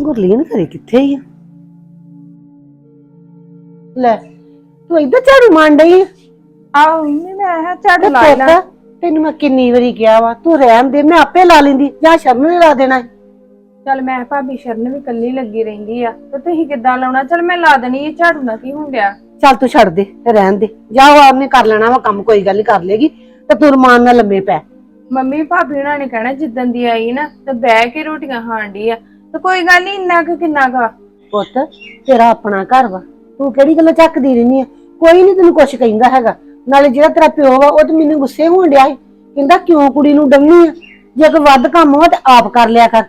ਗੁਰਲੀਨ ਘਰੇ ਕਿੱਥੇ ਹੀ ਆ? ਲੈ ਤੂੰ ਇੱਧਰ ਝਾੜੂ ਮਾਰਨ ਡਈ ਆ? ਆਹ ਮੰਮੀ ਮੈਂ ਕਿਹਾ ਝਾੜੂ ਲਾ ਲਾ। ਪੁੱਤ, ਤੈਨੂੰ ਮੈਂ ਕਿੰਨੀ ਵਾਰੀ ਕਿਹਾ ਵਾ ਤੂੰ ਰਹਿਣ ਦੇ ਮੈਂ ਆਪੇ ਲਾ ਲੈਂਦੀ ਜਾਂ ਸ਼ਰਨ ਨੇ ਲਾ ਦੇਣਾ ਸੀ। ਚਲ ਮੈਂ ਭਾਬੀ ਸ਼ਰਨ ਵੀ ਕੱਲੀ ਲੱਗੀ ਰਹਿੰਦੀ ਆ ਤੇ ਤੁਸੀਂ ਕਿੱਦਾਂ ਲਾਉਣਾ? ਚਲ ਮੈਂ ਲਾ ਦੇਣੀ ਇਹ ਝਾੜੂ ਨਾਲ ਕੀ ਹੁੰਦਿਆ ਚੱਲ ਤੂੰ ਛੱਡ ਦੇ ਰਹਿਣ ਦੇ। ਜਾ ਉਹ ਆਪਨੇ ਕਰ ਲੈਣਾ ਵਾ ਕੰਮ ਕੋਈ ਗੱਲ ਨਹੀਂ ਕਰ ਲੇਗੀ। ਤੇ ਤੂੰ ਰਮਾਨ ਨਾਲ ਲੰਮੇ ਪੈ। ਮੰਮੀ ਭਾਬੀ ਹੁਣਾਂ ਨੇ ਕਹਿਣਾ ਜਿੱਦਣ ਦੀ ਆਈ ਨਾ ਤੇ ਬਹਿ ਕੇ ਰੋਟੀਆਂ ਡਈ ਆ। ਤੇ ਕੋਈ ਗੱਲ ਨਹੀਂ ਇੰਨਾ ਕੁ ਕਿੰਨਾ ਕੁ ਆ। ਪੁੱਤ ਤੇਰਾ ਆਪਣਾ ਘਰ ਵਾ। ਤੂੰ ਕਿਹੜੀ ਗੱਲੋਂ ਚੱਕਦੀ ਰਹਿਨੀ ਆ? ਕੋਈ ਨਹੀਂ ਤੈਨੂੰ ਕੁਛ ਕਹਿੰਦਾ ਹੈਗਾ। ਨਾਲੇ ਜਿਹੜਾ ਤੇਰਾ ਪਿਓ ਵਾ ਉਹ ਤੇ ਮੈਨੂੰ ਗੁੱਸੇ ਹੋਣ ਡਿਆ ਸੀ। ਕਹਿੰਦਾ ਕਿਉਂ ਕੁੜੀ ਨੂੰ ਡੰਮੀ ਆ? ਜੇ ਕੋਈ ਵੱਧ ਕੰਮ ਹੋਵੇ ਤੇ ਆਪ ਕਰ ਲਿਆ ਕਰ।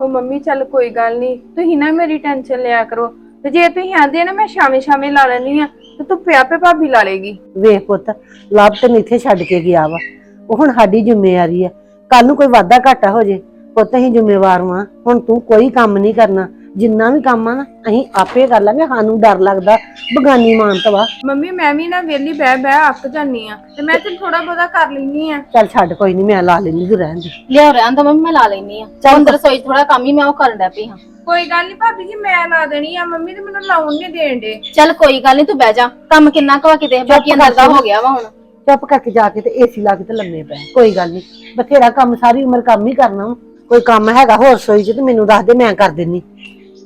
ਉਹ ਮੰਮੀ ਚੱਲ ਕੋਈ ਗੱਲ ਨਹੀਂ ਤੁਸੀਂ ਨਾ ਮੇਰੀ ਟੈਨਸ਼ਨ ਲਿਆ ਕਰੋ। ਤੇ ਜੇ ਤੁਸੀਂ ਆਂਦੇ ਨਾ, ਮੈਂ ਸ਼ਾਮੇ ਸ਼ਾਮੇ ਲਾ ਲੈਣੀ ਆ ਤੇ ਤੂੰ ਪਿਆ ਪੇ ਭਾਬੀ ਲਾ ਲੇਗੀ। ਵੇਖ ਪੁੱਤ ਲੱਭ ਤੈਨੂੰ ਇੱਥੇ ਛੱਡ ਕੇ ਗਿਆ ਵਾ। ਉਹ ਹੁਣ ਸਾਡੀ ਜ਼ਿੰਮੇਵਾਰੀ ਆ। ਕੱਲ ਨੂੰ ਕੋਈ ਵਾਧਾ ਘਾਟਾ ਹੋ ਜੇ, ਪੁੱਤ ਅਸੀਂ ਜ਼ਿੰਮੇਵਾਰ ਵਾਂ। ਹੁਣ ਤੂੰ ਕੋਈ ਕੰਮ ਨਹੀਂ ਕਰਨਾ। ਜਿੰਨਾ ਵੀ ਕੰਮ ਆ ਨਾ ਅਸੀਂ ਆਪੇ ਕਰ ਲਾਂਗੇ ਸਾਨੂੰ ਡਰ ਲੱਗਦਾ ਬਗਾਨੀ ਮਾਨਤ ਵਾ। ਮੰਮੀ ਮੈਂ ਵੀ ਨਾ ਵਿਹਲੀ ਬਹਿ ਬਹਿ ਅੱਕ ਜਾਨੀ ਆ ਤੇ ਮੈਂ ਤੇ ਥੋੜਾ ਬਹੁਤਾ ਕਰ ਲੈਣੀ ਆ। ਚੱਲ ਛੱਡ ਕੋਈ ਨਹੀਂ ਮੈਂ ਲਾ ਲੈਂਦੀ ਤੂੰ ਰਹਿਣ ਦੇ। ਲਿਆ ਰਹਿਣ ਦਾ ਮੰਮੀ ਮੈਂ ਲਾ ਲੈਣੀ ਆ। ਚੱਲ ਅੰਦਰ ਰਸੋਈ 'ਚ ਥੋੜਾ ਕੰਮ ਹੀ ਮੈਂ ਉਹ ਕਰਨ ਡੈ ਪਈ ਹਾਂ। ਕੋਈ ਗੱਲ ਨਹੀਂ ਭਾਬੀ ਜੀ ਮੈਂ ਲਾ ਦੇਣੀ ਆ ਮੰਮੀ ਤੇ ਮੈਨੂੰ ਲਾਉਣ ਨਹੀਂ ਦੇਣ ਦੇ ਚੱਲ ਕੋਈ ਗੱਲ ਨਹੀਂ ਤੂੰ ਬਹਿ ਜਾ। ਕੰਮ ਕਿੰਨਾ ਕੁ ਕਿਤੇ ਬਾਕੀ ਅੰਦਰ ਦਾ ਹੋ ਗਿਆ ਵਾ ਹੁਣ। ਚੁੱਪ ਕਰਕੇ ਜਾ ਕੇ ਤੇ ਏਸੀ ਲਾ ਕੇ ਤੇ ਲੰਮੇ ਪੈ। ਕੋਈ ਗੱਲ ਨਹੀਂ ਬਥੇਰਾ ਕੰਮ ਸਾਰੀ ਉਮਰ ਕੰਮ ਹੀ ਕਰਨਾ ਵਾ। ਕੋਈ ਕੰਮ ਹੈਗਾ ਹੋਰ ਸੋਈ ਚ ਤੇ ਮੈਨੂੰ ਦੱਸ ਦੇ ਮੈਂ ਕਰ ਦਿੰਨੀ।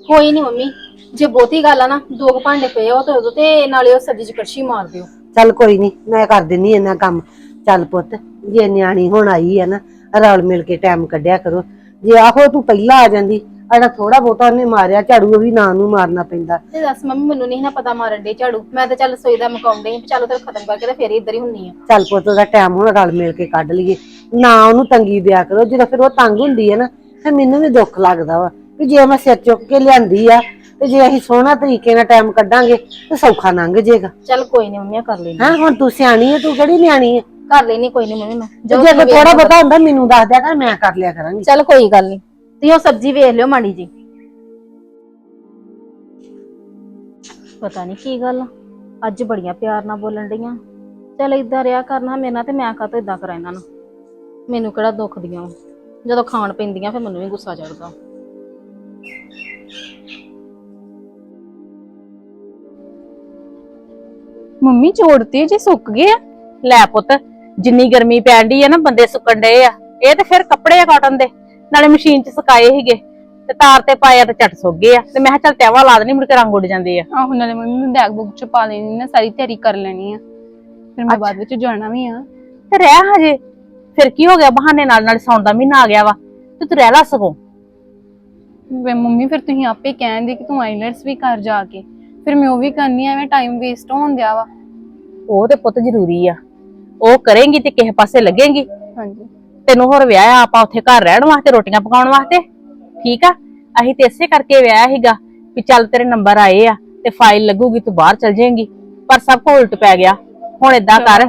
ਕੋਈ ਨਹੀਂ ਮੰਮੀ ਜੇ ਬਹੁਤੀ ਗੱਲ ਆ ਨਾ ਦੋ ਕੁ ਭਾਂਡੇ ਪਏ ਉਹ ਤੇ ਉਦੋਂ ਤੇ ਨਾਲੇ ਉਹ ਸਬਜ਼ੀ 'ਚ ਕੜਛੀ ਮਾਰ ਦਿਓ। ਚੱਲ ਕੋਈ ਨਹੀਂ ਮੈਂ ਕਰ ਦਿੰਨੀ ਇਹਨਾਂ ਕੰਮ। ਚੱਲ ਪੁੱਤ ਜੇ ਨਿਆਣੀ ਹੁਣ ਆਈ ਹੈ ਨਾ ਰਲ ਮਿਲ ਕੇ ਟਾਈਮ ਕੱਢਿਆ ਕਰੋ। ਜੇ ਆਹੋ ਤੂੰ ਪਹਿਲਾਂ ਆ ਜਾਂਦੀ ਅੜਾ ਥੋੜਾ ਬਹੁਤਾ ਉਹਨੇ ਮਾਰਿਆ ਝਾੜੂ ਉਹ ਵੀ ਨਾਂ ਨੂੰ ਮਾਰਨਾ ਪੈਂਦਾ। ਤੇ ਦੱਸ ਮੰਮੀ ਮੈਨੂੰ ਨਹੀਂ ਨਾ ਪਤਾ ਮਾਰਨ ਦੇ ਝਾੜੂ। ਮੈਂ ਤਾਂ ਚੱਲ ਰਸੋਈ ਦਾ ਮੁਕਾਉਂਦੇ ਚੱਲ ਤੇ ਖਤਮ ਕਰਕੇ ਤੇ ਫੇਰ ਹੀ ਇੱਧਰ ਹੀ ਹੁੰਨੀ ਆ। ਚੱਲ ਪੁੱਤ ਦਾ ਟਾਈਮ ਹੁਣ ਰਲ ਮਿਲ ਕੇ ਕੱਢ ਲਈਏ। ਨਾ ਉਹਨੂੰ ਤੰਗੀ ਦਿਆ ਕਰੋ ਜਦੋਂ ਫਿਰ ਉਹ ਤੰਗ ਹੁੰਦੀ ਹੈ ਨਾ ਫਿਰ ਮੈਨੂੰ ਵੀ ਦੁੱਖ ਲੱਗਦਾ ਵਾ। ਕਿ ਜੇ ਮੈਂ ਸਿਰ ਚੁੱਕ ਕੇ ਲਿਆਂਦੀ ਆ ਤੇ ਜੇ ਅਸੀਂ ਸੋਹਣਾ ਤਰੀਕੇ ਨਾਲ ਟਾਈਮ ਕੱਢਾਂਗੇ ਤੇ ਸੌਖਾ ਲੰਘ ਜਾਏਗਾ ਚੱਲ ਕੋਈ ਨਹੀਂ ਮੰਮੀ ਕਰ ਲੈਣੀ ਹਾਂ ਹੁਣ ਤੂੰ ਸਿਆਣੀ ਹੈ ਤੂੰ ਕਿਹੜੀ ਨਿਆਣੀ ਹੈ ਕਰ ਲੈਣੀ ਕੋਈ ਨਹੀਂ ਮੰਮੀ ਮੈਂ ਜੇ ਕੋਈ ਥੋੜਾ ਬਹੁਤਾ ਹੁੰਦਾ ਮੈਨੂੰ ਦੱਸ ਦਿਆ ਕਰ ਮੈਂ ਕਰ ਲਿਆ ਕਰਾਂਗੀ। ਚੱਲ ਕੋਈ ਗੱਲ ਨਹੀਂ ਤੁਸੀਂ ਉਹ ਸਬਜ਼ੀ ਵੇਖ ਲਿਓ ਮਾੜੀ ਜੀ। ਪਤਾ ਨਹੀਂ ਕੀ ਗੱਲ ਆ। ਅੱਜ ਬੜੀਆਂ ਪਿਆਰ ਨਾਲ ਬੋਲਣ ਡਈਆਂ। ਚੱਲ ਇਦਾਂ ਰਿਆ ਕਰਨਾ ਮੇਰੇ ਨਾਲ ਤੇ ਮੈਂ ਕਾਹਤੋਂ ਇਦਾਂ ਕਰਾਂ ਇਹਨਾਂ ਨੂੰ? ਮੈਨੂੰ ਕਿਹੜਾ ਦੁੱਖ ਦੀਆਂ ਵਾਂ। ਜਦੋਂ ਖਾਣ ਪੈਂਦੀਆਂ ਫਿਰ ਮੈਨੂੰ ਵੀ ਗੁੱਸਾ ਚੜਦਾ ਮੰਮੀ ਜੋੜਤੇ ਜੇ ਸੁੱਕ ਗਏ ਆ। ਲੈ ਪੁੱਤ ਜਿੰਨੀ ਗਰਮੀ ਪੈਣ ਡਈ ਆ ਨਾ ਬੰਦੇ ਸੁੱਕਣ ਡਏ ਆ। ਇਹ ਤੇ ਫਿਰ ਕੱਪੜੇ ਆ ਕਾਟਨ ਦੇ ਨਾਲੇ ਮਸ਼ੀਨ 'ਚ ਸੁਕਾਏ ਸੀਗੇ। ਤੇ ਤਾਰ ਤੇ ਪਾਇਆ ਤੇ ਝਟ ਸੁੱਕ ਗਏ ਆ। ਤੇ ਮੈਂ ਕਿਹਾ ਚੱਲ ਤੈਵਾ ਲਾ ਦੇਣੀ ਮੁੜ ਕੇ ਰੰਗ ਉੱਡ ਜਾਂਦੇ ਆ। ਆਹੋ ਨਾਲੇ ਮੰਮੀ ਮੈਂ ਬੈਗ ਬੁੱਕ ਚ ਪਾ ਲੈਣੀ ਨਾ ਸਾਰੀ ਤਿਆਰੀ ਕਰ ਲੈਣੀ ਆ। ਫਿਰ ਮੈਂ ਬਾਅਦ ਵਿੱਚ ਜਾਣਾ ਵੀ ਆ। ਤੇ ਰਹਿ ਹਜੇ। ਫਿਰ ਕੀ ਹੋ ਗਿਆ? ਬਹਾਨੇ ਨਾਲ ਨਾਲ ਸੌਣ ਦਾ ਮਹੀਨਾ ਆ ਗਿਆ ਵਾ। ਤੇ ਤੂੰ ਰਹਿ ਲਾ ਸਕੋ ਵੇ ਮੰਮੀ ਫਿਰ ਤੁਸੀਂ ਆਪੇ ਕਹਿੰਦੇ ਕਿ ਤੂੰ ਆਈਲੈਟਸ ਵੀ ਕਰ ਜਾ ਕੇ। ਫਿਰ ਮੈਂ ਉਹ ਵੀ ਕਰਨੀ ਆ ਐਵੇਂ ਟਾਈਮ ਵੇਸਟ ਹੋਣ ਦਿਆ ਵਾ। ਉਹ ਤੇ ਪੁੱਤ ਜ਼ਰੂਰੀ ਆ। ਉਹ ਕਰੇਂਗੀ ਤੇ ਕਿਸੇ ਪਾਸੇ ਲੱਗੇਂਗੀ। ਹਾਂਜੀ। ਤੈਨੂੰ ਹੋਰ ਵਿਆਹ ਆਪਾਂ ਉੱਥੇ ਘਰ ਰਹਿਣ ਵਾਸਤੇ ਰੋਟੀਆਂ ਪਕਾਉਣ ਵਾਸਤੇ। ਠੀਕ ਆ? ਅਸੀਂ ਤੇ ਇਸੇ ਕਰਕੇ ਵਿਆਹ ਸੀਗਾ ਵੀ ਚੱਲ ਤੇਰੇ ਨੰਬਰ ਆਏ ਆ ਤੇ ਫਾਈਲ ਲੱਗੂਗੀ ਤੂੰ ਬਾਹਰ ਚਲ ਜਾਏਂਗੀ। ਪਰ ਸਭ ਕੁਝ ਉਲਟ ਪੈ ਗਿਆ। ਹੁਣ ਏਦਾਂ ਕਰ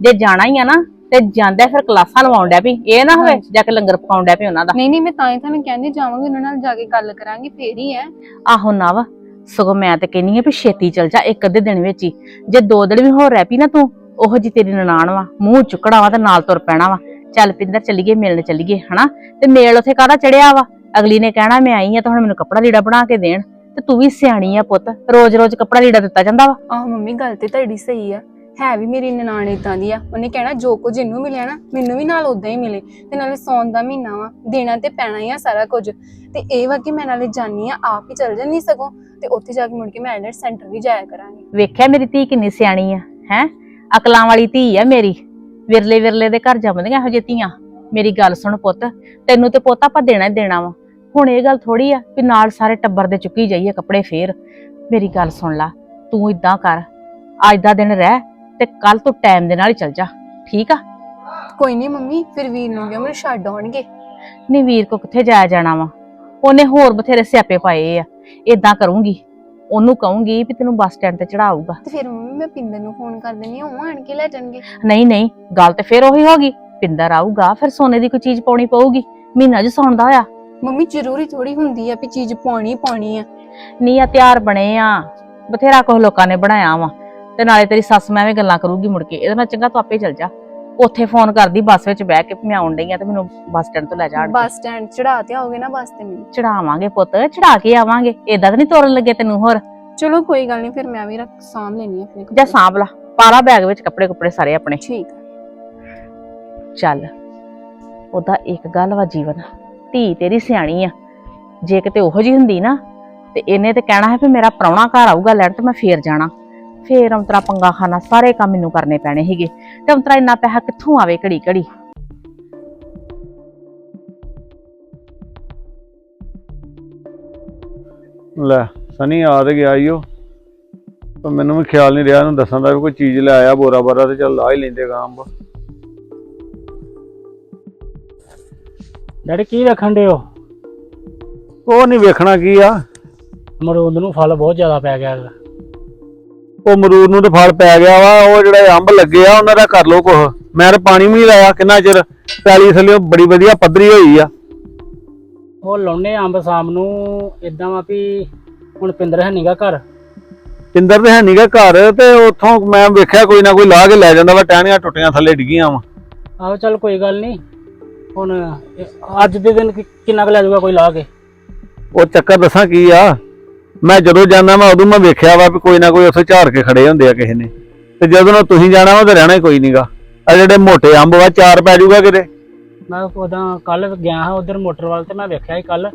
ਜੇ ਜਾਣਾ ਹੀ ਆ ਨਾ ਤੇ ਜਾਂਦਾ ਫਿਰ ਕਲਾਸਾਂ ਲਵਾਉਣ ਡਿਆ ਵੀ ਇਹ ਨਾ ਹੋਵੇ ਜਾ ਕੇ ਲੰਗਰ ਪਕਾਉਣ ਡਿਆ ਵੀ ਉਹਨਾਂ ਦਾ। ਨਹੀਂ ਨਹੀਂ ਮੈਂ ਤਾਂ ਹੀ ਤੁਹਾਨੂੰ ਕਹਿੰਦੀ ਜਾਵਾਂਗੀ ਉਹਨਾਂ ਨਾਲ ਜਾ ਕੇ ਗੱਲ ਕਰਾਂਗੀ ਫੇਰ ਹੀ ਹੈ ਆਹੋ ਨਾ ਵਾ। ਸਗੋਂ ਮੈਂ ਤੇ ਕਹਿੰਨੀ ਆ ਵੀ ਛੇਤੀ ਚਲ ਜਾ, ਇੱਕ ਅੱਧੇ ਦਿਨ ਵਿੱਚ ਹੀ। ਜੇ ਦੋ ਦਿਨ ਵੀ ਹੋਰ ਰਹਿ ਪਈ ਨਾ ਤੂੰ, ਉਹ ਜੀ ਤੇਰੀ ਨਨਾਣ ਵਾ, ਮੂੰਹ ਚੁੱਕਣਾ ਵਾ ਤੇ ਨਾਲ ਤੁਰ ਪੈਣਾ ਵਾ। ਚੱਲ ਪਿੰਦਰ, ਚੱਲੀਏ, ਮਿਲਣ ਚੱਲੀਏ, ਹਨਾ? ਤੇ ਮੇਲ ਉਥੇ ਕਾਹਦਾ ਚੜਿਆ ਵਾ? ਅਗਲੀ ਨੇ ਕਹਿਣਾ, ਮੈਂ ਆਈ ਆ ਤਾਂ ਹੁਣ ਮੈਨੂੰ ਕੱਪੜਾ ਲੀੜਾ ਬਣਾ ਕੇ ਦੇਣ। ਤੇ ਤੂੰ ਵੀ ਸਿਆਣੀ ਆ ਪੁੱਤ, ਰੋਜ਼-ਰੋਜ਼ ਕੱਪੜਾ ਲੀੜਾ ਦਿੱਤਾ ਜਾਂਦਾ ਵਾ। ਆਹ ਮੰਮੀ, ਗੱਲ ਤੇ ਤੁਹਾਡੀ ਸਹੀ ਆ। ਹੈ ਵੀ ਮੇਰੀ ਨਨਾਣ ਇਦਾਂ ਦੀ ਆ। ਉਹਨੇ ਕਹਿਣਾ, ਜੋ ਕੁਝ ਇਹਨੂੰ ਮਿਲਿਆ ਨਾ, ਮੈਨੂੰ ਵੀ ਨਾਲ ਉਦਾਂ ਹੀ ਮਿਲੇ। ਤੇ ਨਾਲੇ ਸੌਣ ਦਾ ਮਹੀਨਾ ਵਾ, ਦੇਣਾ ਤੇ ਪੈਣਾ ਹੀ ਆ ਸਾਰਾ ਕੁਝ। ਤੇ ਇਹ ਵਾ ਕਿ ਮੈਂ ਨਾਲੇ ਜਾਨੀ ਆ, ਆਪ ਹੀ ਚੱਲ ਜਾਂਦੀ ਸਗੋਂ। ਤੇ ਉੱਥੇ ਜਾ ਕੇ ਮੁੜ ਕੇ ਮੈਂ ਆਈਲੈਟ ਸੈਂਟਰ ਵੀ ਜਾਇਆ ਕਰਾਂਗੀ। ਵੇਖਿਆ ਮੇਰੀ ਧੀ ਕਿੰਨੀ ਸਿਆਣੀ ਆ, ਹੈ? ਅਕਲਾਂ ਵਾਲੀ ਧੀ ਆ ਮੇਰੀ। ਵਿਰਲੇ ਵਿਰਲੇ ਦੇ ਘਰ ਜੰਮਦੀਆਂ ਇਹੋ ਜਿਹੀ ਧੀਆਂ। ਮੇਰੀ ਗੱਲ ਸੁਣ ਪੁੱਤ, ਤੈਨੂੰ ਤੇ ਪੁੱਤ ਆਪਾਂ ਦੇਣਾ ਹੀ ਦੇਣਾ ਵਾ। ਹੁਣ ਇਹ ਗੱਲ ਥੋੜੀ ਆ ਵੀ ਨਾਲ ਸਾਰੇ ਟੱਬਰ ਦੇ ਚੁੱਕੀ ਜਾਈਏ ਕੱਪੜੇ ਫੇਰ। ਮੇਰੀ ਗੱਲ ਸੁਣ ਲਾ, ਤੂੰ ਇਦਾਂ ਕਰ, ਅੱਜ ਦਾ ਦਿਨ ਰਹਿ ਤੇ ਕੱਲ ਤੂੰ ਟਾਈਮ ਦੇ ਨਾਲ ਹੀ ਚੱਲ ਜਾ। ਠੀਕ ਆ? ਕੋਈ ਨਹੀਂ ਮੰਮੀ ਫਿਰ ਵੀਰ ਨੂੰ ਕਿਹਾ ਮੈਨੂੰ ਛੱਡ ਆਉਣਗੇ। ਨਹੀਂ ਵੀਰ ਕੋ ਕਿੱਥੇ ਜਾਇਆ ਜਾਣਾ ਵਾ? ਉਹਨੇ ਹੋਰ ਬਥੇਰੇ ਸਿਆਪੇ ਪਾਏ ਆ। ਇਦਾਂ ਕਰੂੰਗੀ। ਉਹਨੂੰ ਕਹੂੰਗੀ ਵੀ ਤੈਨੂੰ ਬੱਸ ਸਟੈਂਡ ਤੇ ਚੜਾਊਗਾ ਤੇ ਫਿਰ ਮੰਮੀ ਮੈਂ ਪਿੰਦਰ ਨੂੰ ਫੋਨ ਕਰ ਦਿੰਦੀ ਹਾਂ ਉਹ ਆਣ ਕੇ ਲੈ ਜਾਣਗੇ। ਨਹੀਂ ਨਹੀਂ ਗੱਲ ਤੇ ਫੇਰ ਉਹੀ ਹੋ ਗਈ। ਪਿੰਦਰ ਆਊਗਾ ਫਿਰ ਸੋਨੇ ਦੀ ਕੋਈ ਚੀਜ਼ ਪਾਉਣੀ ਪਊਗੀ। ਮਹੀਨਾ ਜ ਸੌਣ ਦਾ ਹੋਇਆ। ਮੰਮੀ ਜ਼ਰੂਰੀ ਥੋੜੀ ਹੁੰਦੀ ਆ ਵੀ ਚੀਜ਼ ਪਾਉਣੀ ਹੀ ਪਾਉਣੀ ਆ। ਨੀ ਆ ਤਿਆਰ ਬਣੇ ਆ। ਬਥੇਰਾ ਕੁਝ ਲੋਕਾਂ ਨੇ ਬਣਾਇਆ ਵਾ। ਤੇ ਨਾਲੇ ਤੇਰੀ ਸੱਸ ਮੈਂ ਐਵੇਂ ਗੱਲਾਂ ਕਰੂਗੀ ਮੁੜ ਕੇ। ਇਹਦੇ ਨਾਲ ਚੰਗਾ ਤੂੰ ਆਪੇ ਚੱਲ ਜਾ। ਉੱਥੇ ਫੋਨ ਕਰਦੀ ਬੱਸ ਵਿੱਚ ਬਹਿ ਕੇ ਵੀ ਮੈਂ ਆਉਣ ਡਈ ਆ ਤੇ ਮੈਨੂੰ ਬੱਸ ਸਟੈਂਡ ਤੋਂ ਲੈ ਜਾ ਬੱਸ ਸਟੈਂਡ ਚੜਾ ਤੇ ਆਓਗੇ ਨਾ ਬੱਸ ਤੇ ਮੈਨੂੰ। ਚੜਾਵਾਂਗੇ ਪੁੱਤ ਚੜਾ ਕੇ ਆਵਾਂਗੇ। ਏਦਾਂ ਤਾਂ ਨਹੀਂ ਤੋਰਨ ਲੱਗੇ ਤੈਨੂੰ ਹੋਰ? ਚਲੋ ਕੋਈ ਗੱਲ ਨਹੀਂ ਫਿਰ ਮੈਂ ਵੀ ਰੱਖ ਸਾਂਭ ਲੈਣੀ ਆਪਣੇ ਜਾਂ ਕੱਪੜੇ। ਸਾਂਭ ਲਾ। ਪਾਲਾ ਬੈਗ ਵਿੱਚ ਕੱਪੜੇ ਕੁੱਪੜੇ ਸਾਰੇ ਆਪਣੇ। ਠੀਕ ਆ। ਚੱਲ ਉਹਦਾ ਇੱਕ ਗੱਲ ਵਾ ਜੀਵਨ। ਧੀ ਤੇਰੀ ਸਿਆਣੀ ਆ। ਜੇ ਕਿਤੇ ਉਹੋ ਜੀ ਹੁੰਦੀ ਨਾ ਤੇ ਇਹਨੇ ਤੇ ਕਹਿਣਾ ਹੈ ਵੀ ਮੇਰਾ ਪ੍ਰਾਹੁਣਾ ਘਰ ਆਊਗਾ ਲੈਣ ਤੇ ਮੈਂ ਫੇਰ ਜਾਣਾ। ਫੇਰ ਅੰਤਰਾ ਪੰਗਾ ਖਾਨਾ ਸਾਰੇ ਕੰਮ ਮੈਨੂੰ ਕਰਨੇ ਪੈਣੇ ਸੀਗੇ। ਤੇ ਅੰਤਰਾ ਇੰਨਾ ਪੈਸਾ ਕਿੱਥੋਂ ਆਵੇ ਘੜੀ ਘੜੀ ਲੈ ਸਨੀ ਆ ਤੇ ਗਿਆ ਈ ਉਹ ਪਰ ਮੈਨੂੰ ਵੀ ਖਿਆਲ ਨਹੀਂ ਰਿਹਾ ਇਹਨੂੰ ਦੱਸਣ ਦਾ ਵੀ ਕੋਈ ਚੀਜ਼ ਲੈ ਆਇਆ ਬੋਰਾ ਬਾਰਾ ਤੇ ਚੱਲ ਲਾ ਹੀ ਲੈਂਦੇ ਗਾਂਬ ਡੈਡੀ ਕੀ ਰੱਖਣ ਦੇ ਹੋ ਉਹ ਨਹੀਂ ਵੇਖਣਾ ਕੀ ਆ। ਅਮਰੂਦ ਨੂੰ ਫਲ ਬਹੁਤ ਜ਼ਿਆਦਾ ਪੈ ਗਿਆ ਹੈਗਾ। ਉਹ ਅਮਰੂਦ ਨੂੰ ਤੇ ਫਲ ਪੈ ਗਿਆ ਵਾ ਉਹ ਜਿਹੜੇ ਅੰਬ ਲੱਗੇ ਆ ਉਹਨਾਂ ਦਾ ਕਰ ਲੋ ਕੁਛ। ਮੈਂ ਤਾਂ ਪਾਣੀ ਵੀ ਨਹੀਂ ਲਾਇਆ ਕਿੰਨਾ ਚਿਰ ਪੈਲੀ ਥੱਲੇ ਬੜੀ ਵਧੀਆ ਪੱਧਰੀ ਹੋਈ ਆ। ਉਹ ਲਾਉਨੇ ਅੰਬ ਸ਼ਾਮ ਨੂੰ ਇਦਾਂ ਵਾ ਵੀ ਹੁਣ ਪਿੰਦਰ ਹੈ ਨੀਗਾ ਘਰ। ਪਿੰਦਰ ਤੇ ਹੈ ਨੀਗਾ ਘਰ ਤੇ ਉੱਥੋਂ ਮੈਂ ਵੇਖਿਆ ਕੋਈ ਨਾ ਕੋਈ ਲਾ ਕੇ ਲੈ ਜਾਂਦਾ ਵਾ ਟਹਿਣੀਆਂ ਟੁੱਟੀਆਂ ਥੱਲੇ ਡਿੱਗੀਆਂ ਵਾ। ਆਹੋ ਚੱਲ ਕੋਈ ਗੱਲ ਨਹੀਂ ਹੁਣ ਅੱਜ ਦੇ ਦਿਨ ਕਿੰਨਾ ਕੁ ਲੈ ਜਾਊਗਾ ਕੋਈ ਲਾ ਕੇ? ਉਹ ਚੱਕਰ ਦੱਸਾਂ ਕੀ ਆ ਮੈਂ ਜਦੋਂ ਜਾਂਦਾ ਮੈਂ ਉਦੋਂ ਮੈਂ ਵੇਖਿਆ ਵਾ ਵੀ ਕੋਈ ਨਾ ਕੋਈ ਉੱਥੇ ਝਾੜ ਕੇ ਖੜੇ ਹੁੰਦੇ ਆ ਕਿਸੇ ਨੇ। ਤੇ ਜਦੋਂ ਤੁਸੀਂ ਜਾਣਾ ਵਾ ਤੇ ਰਹਿਣਾ ਹੀ ਕੋਈ ਨਹੀਂਗਾ ਆ ਜਿਹੜੇ ਮੋਟੇ ਅੰਬ ਵਾ ਚਾਰ ਪੈ ਜਾਊਗਾ ਕਿਤੇ? ਮੈਂ ਉਦਾਂ ਕੱਲ ਗਿਆ ਹਾਂ ਉਧਰ ਮੋਟਰ ਵੱਲ ਤੇ ਮੈਂ ਵੇਖਿਆ ਹੀ ਕੱਲ।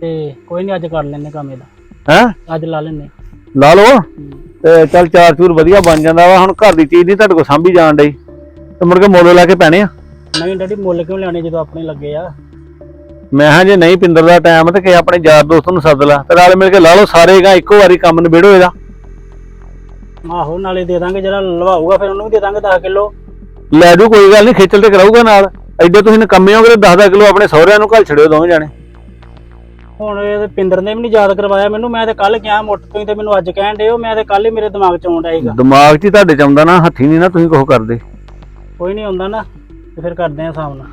ਤੇ ਕੋਈ ਨਹੀਂ ਅੱਜ ਕਰ ਲੈਨੇ ਕੰਮ ਇਹਦਾ। ਹੈਂ? ਅੱਜ ਲਾ ਲੈਨੇ ਲਾ ਲਓ। ਤੇ ਚੱਲ ਚਾਰ ਚੂਰ ਵਧੀਆ ਬਣ ਜਾਂਦਾ ਵਾ ਹੁਣ ਘਰ ਦੀ ਚੀਜ਼ ਨਹੀਂ ਤੁਹਾਡੇ ਕੋਲ ਸਾਂਭੀ ਜਾਣ ਡਈ। ਤੇ ਮੁੜ ਕੇ ਮੁੱਲ ਲਾ ਕੇ ਪੈਣੇ ਆ। ਨਹੀਂ ਡੈਡੀ ਮੁੱਲ ਕਿਉਂ ਲੈਣੇ ਜਦੋਂ ਆਪਣੇ ਲੱਗੇ ਆ? ਮੈਂ ਹਾਂ ਜੇ ਨਹੀਂ ਪਿੰਦਰ ਦਾ ਟਾਈਮ ਤੇ ਕਿ ਆਪਣੇ ਯਾਰ ਦੋਸਤ ਨੂੰ ਸੱਦ ਲਾ ਤੇ ਨਾਲ ਮਿਲ ਕੇ ਲਾ ਲਓ ਸਾਰੇ ਗਾ ਇੱਕੋ ਵਾਰੀ ਕੰਮ ਨਿਬੇੜੋ ਇਹਦਾ। ਆਹੋ ਨਾਲੇ ਦੇ ਦਾਂਗੇ ਜਿਹੜਾ ਲਵਾਊਗਾ ਫਿਰ ਉਹਨੂੰ ਵੀ ਦੇ ਦਾਂਗੇ 10 ਕਿਲੋ। ਲੈ ਜੂ ਕੋਈ ਗੱਲ ਨਹੀਂ ਖੇਚਲ ਤੇ ਕਰਾਊਗਾ ਨਾਲ। ਐਡੇ ਤੁਸੀਂ ਨਕੰਮੇ ਹੋ ਕਿ 10 ਕਿਲੋ ਆਪਣੇ ਸਹੁਰਿਆਂ ਨੂੰ ਘੱਲ ਛੜਿਓ ਦੋਵੇਂ ਜਾਣੇ। ਹੁਣ ਇਹ ਤੇ ਪਿੰਦਰ ਨੇ ਵੀ ਨਹੀਂ ਯਾਦ ਕਰਵਾਇਆ ਮੈਨੂੰ ਮੈਂ ਤੇ ਕੱਲ ਗਿਆ ਮੋਟਰ ਤੋਂ ਹੀ ਤੇ ਮੈਨੂੰ ਅੱਜ ਕਹਿਣ ਡਏ ਹੋ ਮੈਂ ਤੇ ਕੱਲ ਹੀ ਮੇਰੇ ਦਿਮਾਗ 'ਚ ਆਉਂਦਾ ਸੀਗਾ। ਦਿਮਾਗ 'ਚ ਹੀ ਤੁਹਾਡੇ ਚ ਆਉਂਦਾ ਨਾ ਹੱਥੀ ਨਹੀਂ ਨਾ ਤੁਸੀਂ ਕੁਛ ਕਰਦੇ। ਕੋਈ ਨਹੀਂ ਆਉਂਦਾ ਨਾ ਤੇ ਫਿਰ ਕਰਦੇ ਆ ਸਾਹਮਣਾ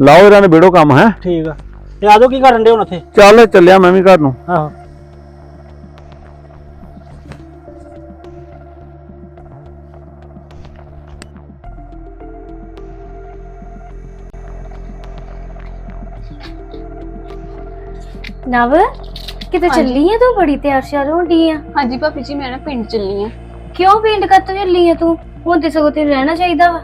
ਲਾਓ ਇਹਨਾਂ ਨੇ ਵਿੜੋ ਕੰਮ ਹੈ। ਠੀਕ ਆ। ਤੇ ਆਜੋ ਕੀ ਕਰਨ ਦੇ ਹੁਣ ਉੱਥੇ? ਚੱਲ ਚੱਲਿਆ ਮੈਂ ਵੀ ਘਰ ਨੂੰ। ਆਹੋ। ਨਵ ਕਿਤੇ ਚੱਲੀ ਆ ਤੂੰ? ਬੜੀ ਤਿਆਰ ਸ਼ਿਆਰ ਹੋਣੀ ਆ। ਹਾਂਜੀ ਭਾਬੀ ਜੀ ਮੈਂ ਨਾ ਪਿੰਡ ਚੱਲੀ ਆ। ਕਿਉਂ ਪਿੰਡ ਕੱਤ ਚੱਲੀ ਆ ਤੂੰ? ਹੁਣ ਤੇ ਸਗੋਂ ਤੇ ਰਹਿਣਾ ਚਾਹੀਦਾ ਵਾ।